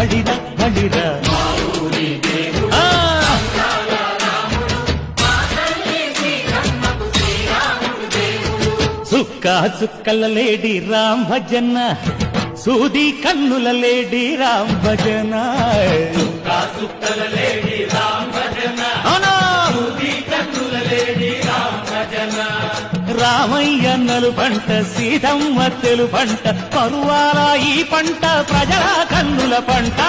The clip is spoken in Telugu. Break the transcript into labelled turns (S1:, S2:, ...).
S1: పడిద పడిద సుక్కా చుక్కల లేడి రామ్ భజన సూది కన్నుల లేడి రామ్ భజన సుక్కా చుక్కల లేడి రామయ్య నలు పంట సీతమ్మ తెలు పంట పరువాల ఈ పంట ప్రజల కన్నుల పంట.